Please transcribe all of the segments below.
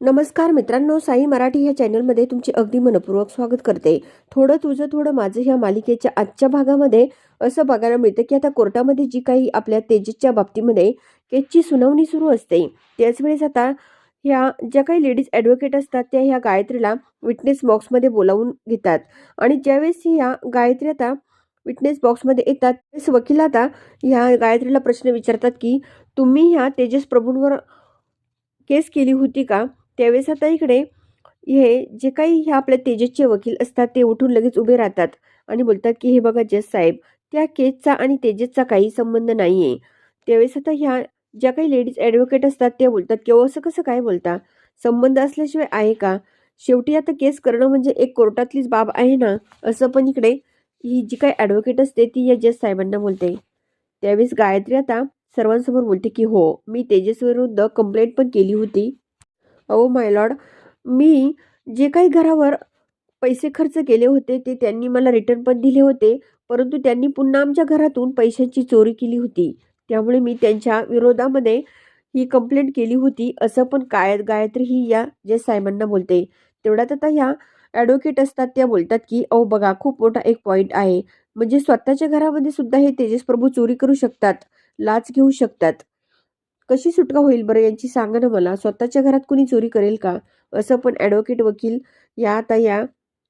नमस्कार मित्रांनो साई मराठी ह्या चॅनलमध्ये तुमचे अगदी मनपूर्वक स्वागत करते. थोडं तुझं थोडं माझं ह्या मालिकेच्या आजच्या भागामध्ये असं बघायला मिळतं की आता कोर्टामध्ये जी काही आपल्या तेजसच्या बाबतीमध्ये केसची सुनावणी सुरू असते त्याच वेळेस आता ह्या ज्या काही लेडीज ॲडव्होकेट असतात त्या ह्या गायत्रीला विटनेस बॉक्समध्ये बोलावून घेतात. आणि ज्यावेळेस ह्या गायत्री आता विटनेस बॉक्समध्ये येतात त्यावेळेस वकील आता ह्या गायत्रीला प्रश्न विचारतात की तुम्ही ह्या तेजस प्रभूंवर केस केली होती का? त्यावेळेस आता इकडे हे जे काही ह्या आपल्या तेजसचे वकील असतात ते उठून लगेच उभे राहतात आणि बोलतात की हे बघा जज साहेब त्या केसचा आणि तेजसचा काही संबंध नाही आहे त्यावेळेस आता ह्या ज्या काही लेडीज ॲडव्होकेट असतात त्या बोलतात किंवा असं कसं काय बोलता? संबंध असल्याशिवाय आहे का? शेवटी आता केस करणं म्हणजे एक कोर्टातलीच बाब आहे ना? असं पण इकडे ही जी काही ॲडव्होकेट असते ती या जज साहेबांना बोलते. त्यावेळेस गायत्री आता सर्वांसमोर बोलते की हो मी तेजस विरुद्ध कंप्लेंट पण केली होती. अहो माय लॉर्ड मी जे काही घरावर पैसे खर्च केले होते ते त्यांनी मला रिटर्न पण दिले होते परंतु त्यांनी पुन्हा आमच्या घरातून पैशांची चोरी केली होती. त्यामुळे मी त्यांच्या विरोधामध्ये ही कंप्लेंट केली होती. असं पण काय गायत्री ही या जे सायमांना बोलते तेवढ्यात आता ह्या ॲडव्होकेट असतात त्या बोलतात की अहो बघा खूप मोठा एक पॉईंट आहे. म्हणजे स्वतःच्या घरामध्ये सुद्धा हे तेजस प्रभू चोरी करू शकतात लाच घेऊ शकतात. कशी सुटका होईल बरं यांची? सांगा ना मला. स्वतःच्या घरात कुणी चोरी करेल का? असं पण ॲडव्होकेट वकील या आता या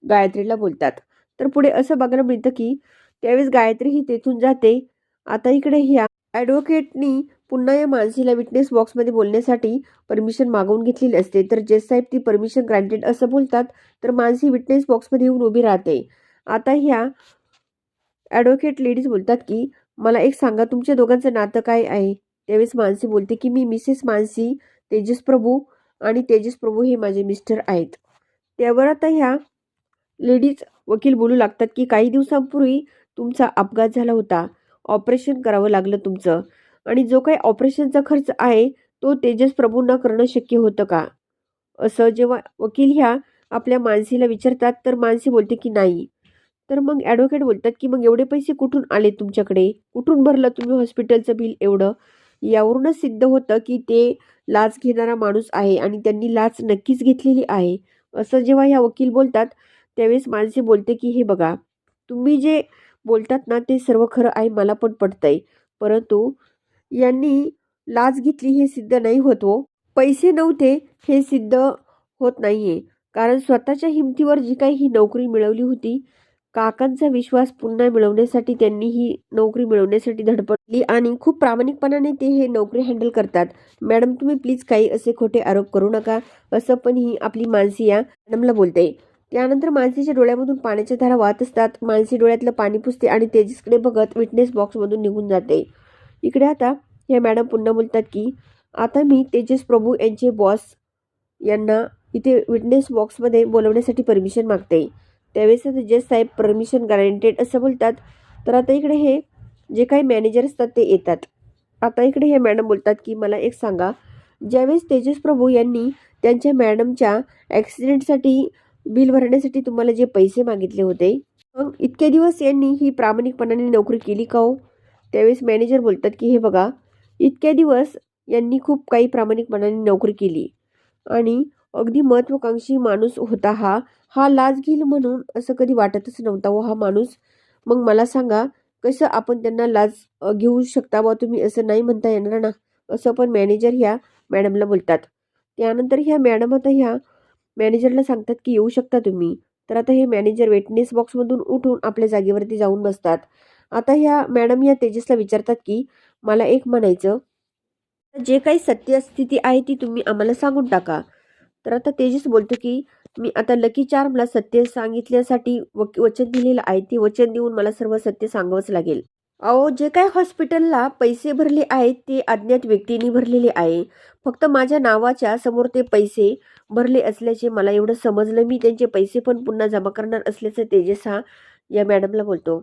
गायत्रीला बोलतात. तर पुढे असं बघायला मिळतं की त्यावेळेस गायत्री ही तेथून जाते. आता इकडे ह्या ॲडव्होकेटनी पुन्हा या माणसीला विटनेस बॉक्समध्ये बोलण्यासाठी परमिशन मागवून घेतलेली असते. तर जज साहेब ती परमिशन ग्रँटेड असं बोलतात. तर मानसी विटनेस बॉक्समध्ये येऊन उभी राहते. आता ह्या ॲडव्होकेट लेडीज बोलतात की मला एक सांगा तुमच्या दोघांचं नातं काय आहे? त्यावेळेस मानसी बोलते की मी मिसेस मानसी तेजस प्रभू आणि तेजस प्रभू हे माझे मिस्टर आहेत. त्यावर आता ह्या लेडीज वकील बोलू लागतात की काही दिवसांपूर्वी तुमचा अपघात झाला होता. ऑपरेशन करावं लागलं तुमचं. आणि जो काही ऑपरेशनचा खर्च आहे तो तेजस प्रभूंना करणं शक्य होतं का? असं जेव्हा वकील ह्या आपल्या मानसीला विचारतात तर मानसी बोलते की नाही. तर मग ॲडव्होकेट बोलतात की मग एवढे पैसे कुठून आले तुमच्याकडे? कुठून भरलं तुम्ही हॉस्पिटलचं बिल एवढं? यावरूनच सिद्ध होतं की ते लाच घेणारा माणूस आहे आणि त्यांनी लाच नक्कीच घेतलेली आहे. असं जेव्हा ह्या वकील बोलतात त्यावेळेस माणसे बोलते की हे बघा तुम्ही जे बोलतात ना ते सर्व खरं आहे मला पण पटतंय. परंतु यांनी लाच घेतली हे सिद्ध नाही होत हो. पैसे नव्हते हे सिद्ध होत नाही आहे कारण स्वतःच्या हिमतीवर जी काही ही नोकरी मिळवली होती काकांचा विश्वास पुन्हा मिळवण्यासाठी त्यांनी ही नोकरी मिळवण्यासाठी धडपडली आणि खूप प्रामाणिकपणाने ते हे नोकरी हँडल करतात. मॅडम तुम्ही प्लीज काही असे खोटे आरोप करू नका. असं पण ही आपली मानसी या मॅडमला बोलते. त्यानंतर मानसीच्या डोळ्यामधून पाण्याच्या धारा वाहत असतात. मानसी डोळ्यातलं पाणी पुसते आणि तेजसकडे बघत विटनेस बॉक्समधून निघून जाते. इकडे आता या मॅडम पुन्हा बोलतात की आता मी तेजस प्रभू यांचे बॉस यांना इथे विटनेस बॉक्समध्ये बोलवण्यासाठी परमिशन मागते. त्यावेळेस आता जज साहेब परमिशन गॅरंटेड असं बोलतात. तर आता इकडे हे जे काही मॅनेजर असतात ते येतात. आता इकडे हे मॅडम बोलतात की मला एक सांगा. ज्यावेळेस तेजस प्रभू यांनी त्यांच्या मॅडमच्या ॲक्सिडेंटसाठी बिल भरण्यासाठी तुम्हाला जे पैसे मागितले होते मग इतके दिवस यांनी ही प्रामाणिकपणाने नोकरी केली का हो? त्यावेळेस मॅनेजर बोलतात की हे बघा इतक्या दिवस यांनी खूप काही प्रामाणिकपणाने नोकरी केली आणि अगदी महत्त्वाकांक्षी माणूस होता हा हा लाच घेईल म्हणून असं कधी वाटतच नव्हता. व हा माणूस. मग मला सांगा कसं आपण त्यांना लाच घेऊ शकता बा तुम्ही असं नाही म्हणता येणार ना? असं पण मॅनेजर ह्या मॅडमला बोलतात. त्यानंतर ह्या मॅडम आता ह्या मॅनेजरला सांगतात की येऊ शकता तुम्ही. तर आता हे मॅनेजर वेटनेस बॉक्समधून उठून आपल्या जागेवरती जाऊन बसतात. आता ह्या मॅडम या तेजसला विचारतात की मला एक म्हणायचं. जे काही सत्यस्थिती आहे ती तुम्ही आम्हाला सांगून टाका. तर आता तेजस बोलतो की मी आता लकी चार्मला सत्य सांगितल्यासाठी वचन दिलेलं आहे. ते वचन देऊन मला सर्व सत्य सांगावंच लागेल. अहो जे काय हॉस्पिटलला पैसे भरले आहेत ते अज्ञात व्यक्तींनी भरलेले आहे. फक्त माझ्या नावाच्या समोर ते पैसे भरले असल्याचे मला एवढं समजलं. मी त्यांचे पैसे पण पुन्हा जमा करणार असल्याचं तेजस हा या मॅडमला बोलतो.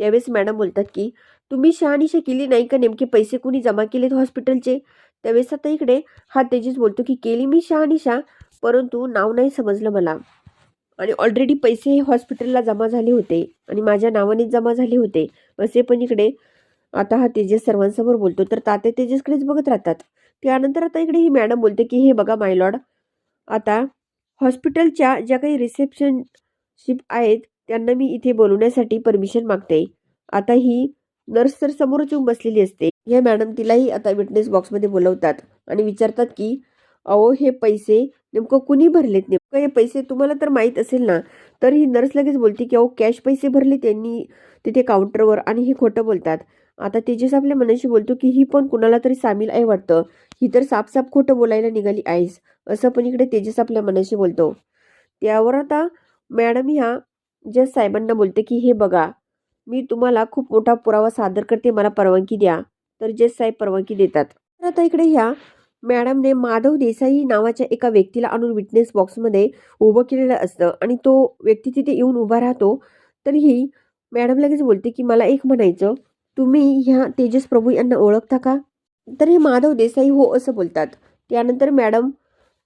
त्यावेळेस मॅडम बोलतात की तुम्ही शहानिशा केली नाही का? नेमके पैसे कुणी जमा केलेत हॉस्पिटलचे त्यावेळेस आता इकडे हा तेजस बोलतो की केली मी शहानिशा. परंतु नाव नाही समजलं मला. आणि ऑलरेडी पैसे हॉस्पिटलला जमा झाले होते आणि माझ्या नावानेच जमा झाले होते. असे पण इकडे आता हा तेजस सर्वांसमोर बोलतो. तर तात्या तेजसकडेच बघत राहतात. त्यानंतर आता इकडे ही मॅडम बोलते की हे बघा मायलॉड आता हॉस्पिटलच्या ज्या काही रिसेप्शनशिप आहेत त्यांना मी इथे बोलवण्यासाठी परमिशन मागते. आता ही नर्स तर समोरच येऊन बसलेली असते. या मॅडम तिलाही आता विटनेस बॉक्समध्ये बोलवतात आणि विचारतात की अहो हे पैसे नेमकं कुणी भरलेत नेमकं हे पैसे तुम्हाला तर माहीत असेल ना तर ही नर्स लगेच बोलते की अहो कॅश पैसे भरले त्यांनी तिथे काउंटरवर आणि हे खोटं बोलतात. आता तेजस आपल्या मनाशी बोलतो की ही पण कुणाला तरी सामील आहे वाटतं. ही तर सापसाप खोटं बोलायला निघाली आहेस असं पण इकडे तेजस आपल्या मनाशी बोलतो. त्यावर आता मॅडम ह्या ज्या साहेबांना बोलते की हे बघा मी तुम्हाला खूप मोठा पुरावा सादर करते मला परवानगी द्या. तर जज साहेब परवानगी देतात. तर आता इकडे ह्या मॅडमने माधव देसाई नावाच्या एका व्यक्तीला आणून विटनेस बॉक्समध्ये उभं केलेलं असतं आणि तो व्यक्ती तिथे येऊन उभा राहतो. तरीही मॅडम लगेच बोलते की मला एक म्हणायचं तुम्ही ह्या तेजस प्रभू यांना ओळखता का? तर हे माधव देसाई हो असं बोलतात. त्यानंतर मॅडम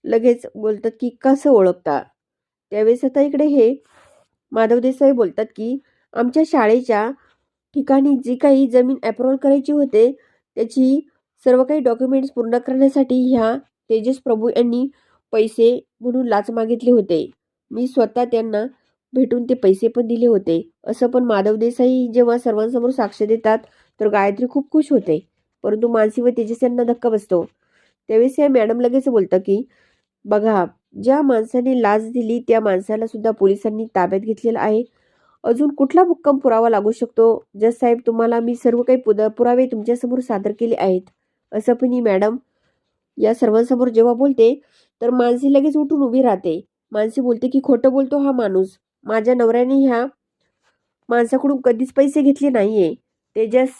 लगेच बोलतात की कसं ओळखता? त्यावेळेस आता इकडे हे माधव देसाई बोलतात की आमच्या शाळेच्या ठिकाणी जी काही जमीन अप्रुव्हल करायची होते त्याची सर्व काही डॉक्युमेंट्स पूर्ण करण्यासाठी ह्या तेजस प्रभू यांनी पैसे म्हणून लाच मागितले होते. मी स्वतः त्यांना भेटून ते पैसे पण दिले होते. असं पण माधव देसाई जेव्हा सर्वांसमोर साक्ष देतात तर गायत्री खूप खुश होते. परंतु मानसी व तेजस यांना धक्का बसतो. त्यावेळेस या मॅडम लगेच बोलतं की बघा ज्या माणसाने लाच दिली त्या माणसाला सुद्धा पोलिसांनी ताब्यात घेतलेला आहे. अजून कुठला भुक्कम पुरावा लागू शकतो? जस साहेब तुम्हाला मी सर्व काही पुद पुरावे तुमच्यासमोर सादर केले आहेत. असं पण ही मॅडम या सर्वांसमोर जेव्हा बोलते तर मानसी लगेच उठून उभी राहते. मानसी बोलते की खोटं बोलतो हा माणूस. माझ्या नवऱ्याने ह्या माणसाकडून कधीच पैसे घेतले नाहीये. तेजस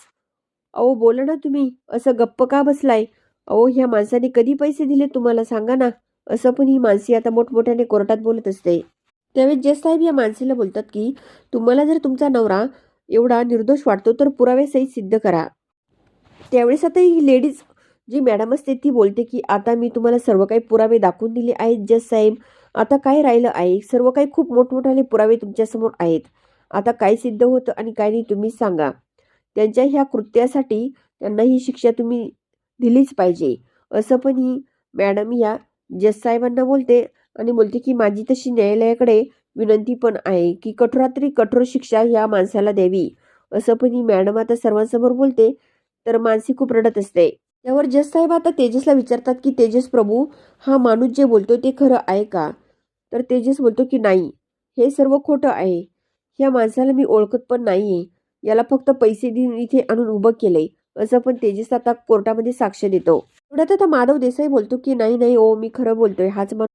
अहो बोला ना तुम्ही. असं गप्प का बसलाय? अहो ह्या माणसाने कधी पैसे दिले तुम्हाला सांगा ना. असं पण ही मानसी आता मोठमोठ्याने कोर्टात बोलत असते. त्यावेळी जज साहेब या माणसाला बोलतात की तुम्हाला जर तुमचा नवरा एवढा निर्दोष वाटतो तर पुराव्यासहित सिद्ध करा. त्यावेळेस आता ही लेडीज जी मॅडम असते ती बोलते की आता मी तुम्हाला सर्व काही पुरावे दाखवून दिले आहेत जज साहेब आता काय राहिलं आहे? सर्व काही खूप मोठमोठाले पुरावे तुमच्यासमोर आहेत. आता काय सिद्ध होतं आणि काय नाही तुम्ही सांगा. त्यांच्या ह्या कृत्यासाठी त्यांना ही शिक्षा तुम्ही दिलीच पाहिजे. असं पण ही मॅडम या जज साहेबांना बोलते आणि बोलते की माझी तशी न्यायालयाकडे विनंती पण आहे की कठोरात्री कठोर शिक्षा ह्या माणसाला द्यावी. असं पण ही मॅडम आता सर्वांसमोर बोलते. तर मानसी खूप रडत असते. त्यावर जस साहेब आता तेजसला विचारतात की तेजस प्रभू हा माणूस जे बोलतो ते खरं आहे का? तर तेजस बोलतो की नाही. हे सर्व खोटं आहे. ह्या माणसाला मी ओळखत पण नाही याला फक्त पैसे देऊन इथे आणून उभं केलंय. असं पण तेजस आता कोर्टामध्ये साक्ष देतो. एवढ्यात आता माधव देसाई बोलतो की नाही नाही ओ मी खरं बोलतोय. हाच माणूस.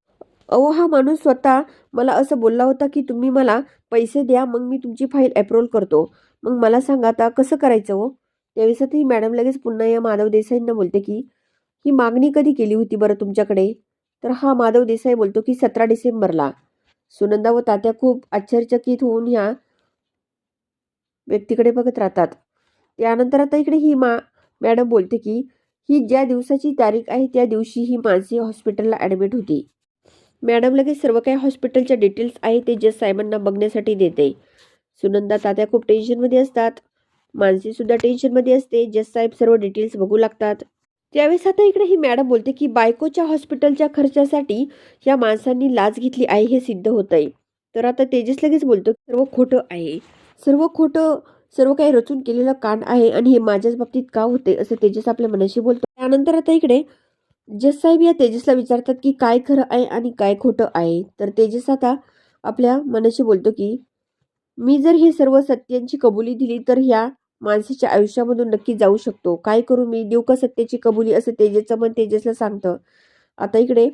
अहो हा माणूस स्वतः मला असं बोलला होता की तुम्ही मला पैसे द्या मग मी तुमची फाईल अप्रूव्ह करतो. मग मला सांगा आता कसं करायचं हो त्यावेळेस आता ही मॅडम लगेच पुन्हा या माधव देसाईंना बोलते की ही मागणी कधी केली होती बरं तुमच्याकडे? तर हा माधव देसाई बोलतो की सतरा डिसेंबरला. सुनंदा व तात्या खूप आश्चर्यचकित होऊन ह्या व्यक्तीकडे बघत राहतात. त्यानंतर आता इकडे ही मा मॅडम बोलते की ही ज्या दिवसाची तारीख आहे त्या दिवशी ही मानसी हॉस्पिटलला ॲडमिट होती. मॅडम लगेच सर्व काही हॉस्पिटलच्या डिटेल्स आहे ते जज साहेबांना बघण्यासाठी देते. सुनंदा तात्या खूप टेन्शनमध्ये असतात. मानसीसुद्धा टेन्शनमध्ये असते. जज साहेब सर्व डिटेल्स बघू लागतात. त्यावेळेस आता इकडे ही मॅडम बोलते की बायकोच्या हॉस्पिटलच्या खर्चासाठी या माणसांनी लाच घेतली आहे हे सिद्ध होत आहे तर आता तेजस लगेच बोलतो सर्व खोटं आहे. सर्व खोटं सर्व काही रचून केलेलं कांड आहे आणि हे माझ्याच बाबतीत का होते असं तेजस आपल्या मनाशी बोलतो. त्यानंतर आता इकडे जज साहेब या तेजसला विचारतात की काय खरं आहे आणि काय खोटं आहे? तर तेजस आता आपल्या मनाशी बोलतो की मी जर हे सर्व सत्यांची कबुली दिली तर ह्या माणसाच्या आयुष्यामधून नक्की जाऊ शकतो. काय करू मी? देऊ का सत्याची कबुली असं तेजसचं मन तेजसला सांगतं. आता इकडे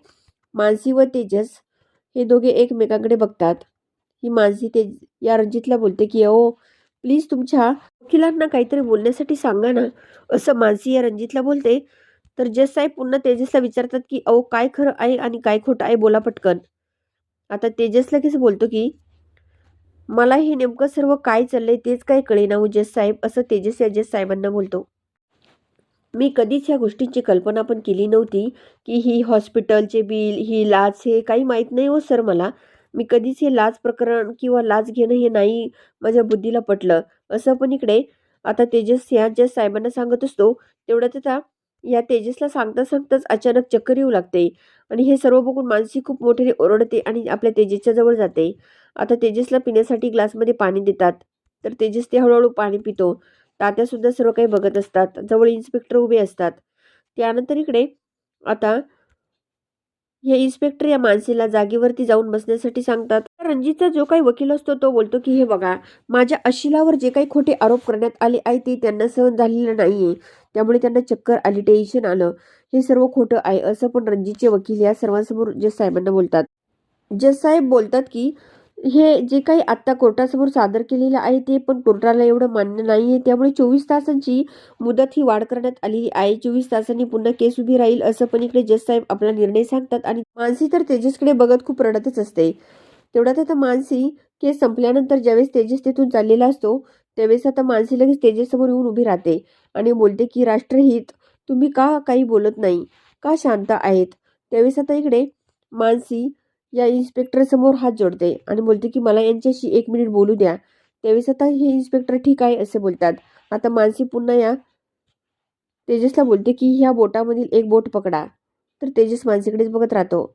मानसी व तेजस हे दोघे एकमेकांकडे बघतात. ही मानसी तेज या रणजितला बोलते की अहो प्लीज तुमच्या वकिलांना काहीतरी बोलण्यासाठी सांगा ना. असं मानसी या रणजितला बोलते. तर जस साहेब पुन्हा तेजसला विचारतात की अहो काय खरं आहे आणि काय खोटं आहे? बोला पटकन. आता तेजस लगेच बोलतो की मला हे नेमकं सर्व काय चाललंय तेच काय कळेना उजेस साहेब असं तेजस या साहेबांना बोलतो. मी कधीच ह्या गोष्टींची कल्पना पण केली नव्हती की ही हॉस्पिटलचे बिल ही लाच हे काही माहीत नाही हो सर मला. मी कधीच हे लाच प्रकरण किंवा लाच घेणं हे नाही माझ्या बुद्धीला पटलं. असं पण इकडे आता तेजस या साहेबांना सांगत असतो तेवढ्यात आता या तेजसला सांगता सांगताच अचानक चक्कर येऊ लागते. आणि हे सर्व बघून मानसी खूप मोठ्याने ओरडते आणि आपल्या तेजसच्या जवळ जाते. आता तेजसला पिण्यासाठी ग्लासमध्ये पाणी देतात. तर तेजस ते हळूहळू पाणी पितो. तात्यासुद्धा सर्व काही बघत असतात. जवळ इन्स्पेक्टर उभे असतात. त्यानंतर इकडे आता हे इन्स्पेक्टर या माणसेला जागेवरती जाऊन बसण्यासाठी सांगतात. रणजितचा जो काही वकील असतो तो बोलतो की हे बघा माझ्या अशिलावर जे काही खोटे आरोप करण्यात आले आहे ते त्यांना सहन झालेलं नाहीये. त्यामुळे त्यांना चक्कर आली टेन्शन आलं. हे सर्व खोटं आहे असं पण रणजितचे वकील या सर्वांसमोर जज साहेबांना बोलतात. जज साहेब बोलतात की हे जे काही आत्ता कोर्टासमोर सादर केलेलं आहे ते पण कोर्टाला एवढं मान्य नाही आहे त्यामुळे चोवीस तासांची मुदत ही वाढ करण्यात आलेली आहे. चोवीस तासांनी पुन्हा केस उभी राहील असं पण इकडे जज साहेब आपला निर्णय सांगतात. आणि मानसी तर तेजसकडे बघत खूप रडतच असते. तेवढ्यात आता मानसी केस संपल्यानंतर ज्यावेळेस तेजस तिथून चाललेला असतो त्यावेळेस आता मानसी लगेच तेजससमोर येऊन उभी राहते आणि बोलते की राष्ट्रहित तुम्ही का काही बोलत नाही? का शांत आहेत? त्यावेळेस आता इकडे मानसी या इन्स्पेक्टर समोर हात जोडते आणि बोलते की मला यांच्याशी एक मिनिट बोलू द्या. त्यावेळेस आता हे इन्स्पेक्टर ठीक आहे असे बोलतात. आता मानसी पुन्हा या तेजसला बोलते की ह्या बोटामधील एक बोट पकडा. तर तेजस मानसीकडेच बघत राहतो.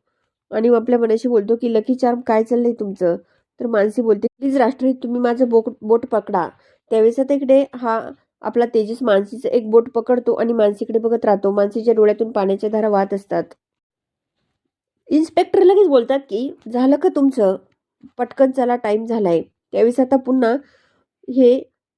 आणि आपल्या मनाशी बोलतो की लकी चार्म काय चाललंय तुमचं? तर मानसी बोलते प्लीज राष्ट्रहित तुम्ही माझं बोट बोट पकडा. त्यावेळेस आता इकडे हा आपला तेजस मानसीचं एक बोट पकडतो आणि मानसीकडे बघत राहतो. मानसीच्या डोळ्यातून पाण्याच्या धारा वाहत असतात. इन्स्पेक्टर लगेच बोलतात की झालं का तुमचं? पटकन चला टाईम झालाय. त्यावेळेस आता पुन्हा हे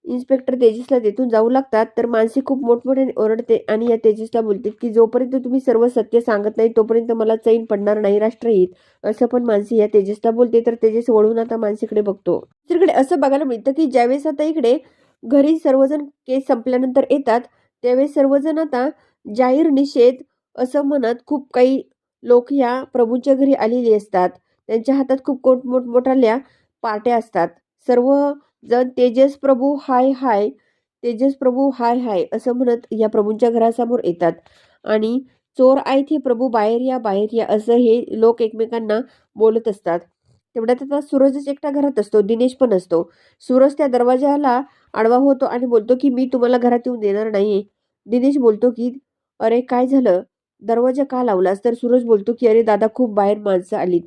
इन्स्पेक्टर तेजसला तेथून जाऊ लागतात. तर मानसी खूप मोठमोठ्याने ओरडते आणि या तेजसला बोलते की जोपर्यंत तुम्ही सर्व सत्य सांगत नाही तोपर्यंत मला चैन पडणार नाही राष्ट्रहित. असं पण मानसी या तेजसला बोलते. तर तेजस वळून आता मानसीकडे बघतो. दुसरीकडे असं बघायला मिळतं की ज्यावेळेस आता इकडे घरी सर्वजण केस संपल्यानंतर येतात त्यावेळेस सर्वजण आता जाहीर निषेध असं म्हणत खूप काही लोक या प्रभूंच्या घरी आलेली असतात. त्यांच्या हातात खूप मोठमोठाल्या पार्ट्या असतात. सर्व जण तेजस प्रभू हाय हाय तेजस प्रभू हाय हाय असं म्हणत या प्रभूंच्या घरासमोर येतात. आणि चोर आहेत हे प्रभू बाहेर या बाहेर या असं हे लोक एकमेकांना बोलत असतात. तेवढ्यात आता सूरजच एकटा घरात असतो दिनेश पण असतो. सूरज त्या दरवाजाला आडवा होतो आणि बोलतो की मी तुम्हाला घरात येऊन देणार नाही दिनेश बोलतो की अरे काय झालं? दरवाजा का लावलास? तर सूरज बोलतो की अरे दादा खूप बाहेर माणसं आलीत.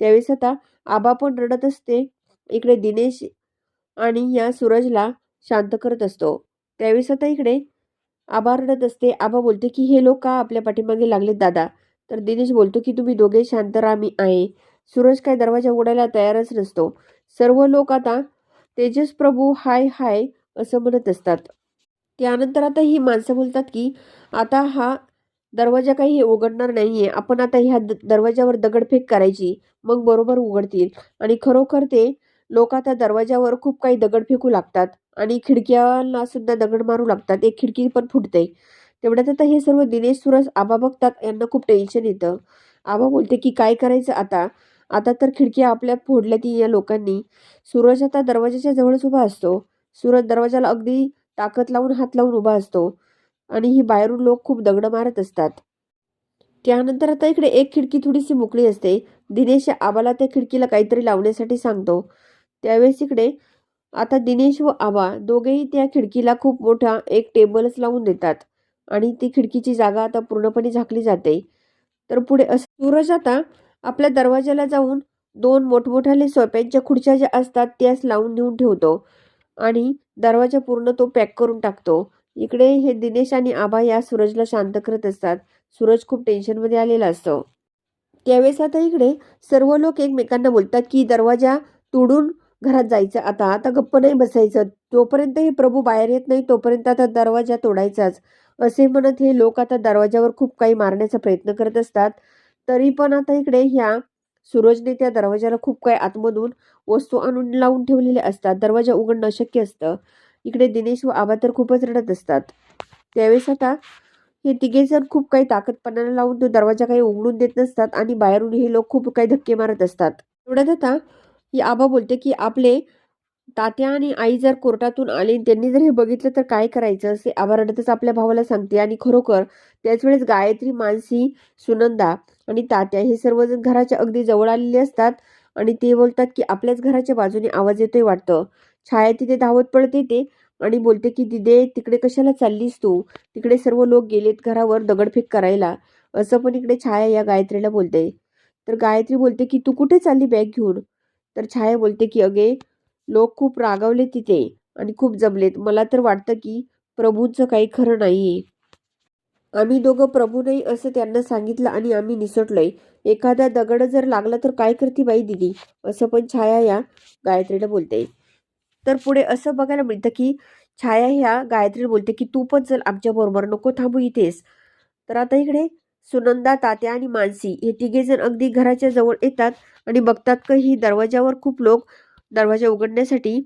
त्यावेळेस आता आबा पण रडत असते. इकडे दिनेश आणि या सूरजला शांत करत असतो. त्यावेळेस आता इकडे आबा रडत असते. आबा बोलते की हे लोक का आपल्या पाठीमागे लागलेत दादा? तर दिनेश बोलतो की तुम्ही दोघे शांत आहे. सूरज काय दरवाजा उघडायला तयारच नसतो. सर्व लोक आता तेजस प्रभू हाय हाय असं म्हणत असतात. त्यानंतर आता ही माणसं बोलतात की आता हा दरवाजा काही हे उघडणार नाहीये. आपण आता ह्या द दरवाजावर दगडफेक करायची मग बरोबर उघडतील. आणि खरोखर ते लोक आता दरवाजावर खूप काही दगड फेकू लागतात आणि खिडक्याला सुद्धा दगड मारू लागतात. एक खिडकी पण फुटते. तेवढ्यात आता हे सर्व दिनेश सुरज आबा बघतात. यांना खूप टेन्शन येतं. आबा बोलते की काय करायचं आता? आता तर खिडक्या आपल्या फोडल्या ती या लोकांनी. सूरज आता दरवाजाच्या जवळच उभा असतो. सूरज दरवाजाला अगदी ताकद लावून हात लावून उभा असतो. आणि ही बाहेरून लोक खूप दगड मारत असतात. त्यानंतर आता इकडे एक खिडकी थोडीशी मोकळी असते. दिनेश आबाला त्या खिडकीला काहीतरी लावण्यासाठी सांगतो. त्यावेळेस इकडे आता दिनेश व आबा दोघेही त्या खिडकीला खूप मोठा एक टेबलच लावून देतात आणि ती खिडकीची जागा आता पूर्णपणे झाकली जाते. तर पुढे असं सूरज आता आपल्या दरवाजाला जाऊन दोन मोठमोठ्याले सोप्यांच्या खुर्च्या ज्या असतात त्याच लावून नेऊन ठेवतो आणि दरवाजा पूर्ण तो पॅक करून टाकतो. इकडे हे दिनेश आणि आबा या सूरजला शांत करत असतात. सूरज खूप टेन्शनमध्ये आलेला असतो. त्यावेळेस आता इकडे सर्व लोक एकमेकांना बोलतात की दरवाजा तोडून घरात जायचं. आता आता गप्प नाही बसायचं. तोपर्यंत हे प्रभू बाहेर येत नाही. तोपर्यंत आता दरवाजा तोडायचाच. असे म्हणत हे लोक आता दरवाजावर खूप काही मारण्याचा प्रयत्न करत असतात. तरी पण आता इकडे ह्या सूरजने त्या दरवाजाला खूप काही आतमधून वस्तू आणून लावून ठेवलेल्या असतात. दरवाजा उघडणं अशक्य असतं. इकडे दिनेश व आबा तर खूपच रडत असतात. त्यावेळेस आता हे तिघेजण खूप काही ताकदपणाला लावून तो दरवाजा काही उघडून देत नसतात आणि बाहेरून हे लोक खूप काही धक्के मारत असतात. एवढ्यात आता ही आबा बोलते की आपले तात्या आणि आई जर कोर्टातून आले आणि त्यांनी जर हे बघितलं तर काय करायचं? असे आबा रडतच आपल्या भावाला सांगते. आणि खरोखर त्याच वेळेस गायत्री मानसी सुनंदा आणि तात्या हे सर्वजण घराच्या अगदी जवळ आलेले असतात आणि ते बोलतात की आपल्याच घराच्या बाजूने आवाज येतोय वाटतं. छाया तिथे धावत पडत येते आणि बोलते की दिदे तिकडे कशाला चाललीस तू? तिकडे सर्व लोक गेलेत घरावर दगडफेक करायला. असं पण इकडे छाया या गायत्रीला बोलते. तर गायत्री बोलते की तू कुठे चालली बॅग घेऊन? तर छाया बोलते की अगे लोक खूप रागावले तिथे आणि खूप जमलेत. मला तर वाटतं की प्रभूंचं काही खरं नाही आहे आम्ही दोघं प्रभू नाही असं त्यांना सांगितलं आणि आम्ही निसटलोय. एखादा दगड जर लागला तर काय करते बाई दिदी? असं पण छाया या गायत्रीला बोलते. तर पुढे असं बघायला मिळतं की छाया ह्या गायत्रीला बोलते की तू पण चल आमच्याबरोबर नको थांबू इथेच. तर आता इकडे सुनंदा तात्या आणि मानसी हे तिघेजण अगदी घराच्या जवळ येतात आणि बघतात की ही दरवाजावर खूप लोक दरवाजा उघडण्यासाठी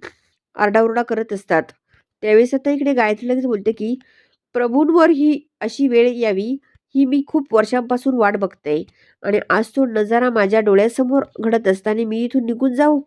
आरडाओरडा करत असतात. त्यावेळेस आता इकडे गायत्री लगेच बोलते की प्रभूंवर ही अशी वेळ यावी ही मी खूप वर्षांपासून वाट बघते आणि आज तो नजारा माझ्या डोळ्यासमोर घडत असताना मी इथून निघून जाऊ?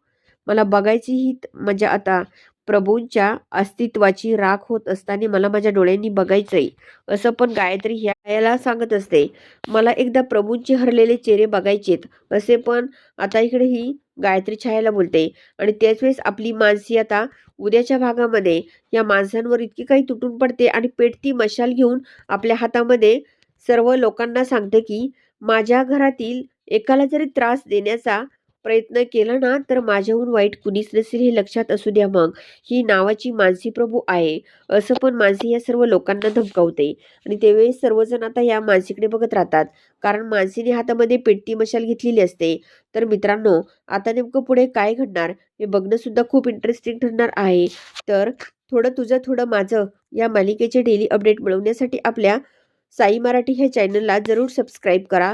मला बघायची ही त- मजा आता प्रभूंच्या अस्तित्वाची राख होत असताना मला माझ्या डोळ्यांनी बघायचंय. असं पण गायत्री ह्याला सांगत असते. मला एकदा प्रभूंचे हरलेले चेहरे बघायचेत. असे पण आता इकडे ही गायत्री छायाला बोलते. आणि त्याच वेळेस आपली मानसी आता उद्याच्या भागामध्ये या माणसांवर इतकी काही तुटून पडते आणि पेटती मशाल घेऊन आपल्या हातामध्ये सर्व लोकांना सांगते की माझ्या घरातील एकाला जरी त्रास देण्याचा प्रयत्न केला ना तर माझ्याहून वाईट कुणीच नसेल हे लक्षात असू द्या मग. ही नावाची मानसी प्रभू आहे. असं पण मानसी या सर्व लोकांना धमकावते. आणि तेवेळी सर्वजण आता या मानसीकडे बघत राहतात. कारण मानसीने हातामध्ये पेटती मशाल घेतलेली असते. तर मित्रांनो आता नेमकं पुढे काय घडणार? हे बघणंसुद्धा खूप इंटरेस्टिंग ठरणार आहे. तर थोडं तुझं थोडं माझं या मालिकेचे डेली अपडेट मिळवण्यासाठी आपल्या साई मराठी ह्या चॅनलला जरूर सबस्क्राईब करा.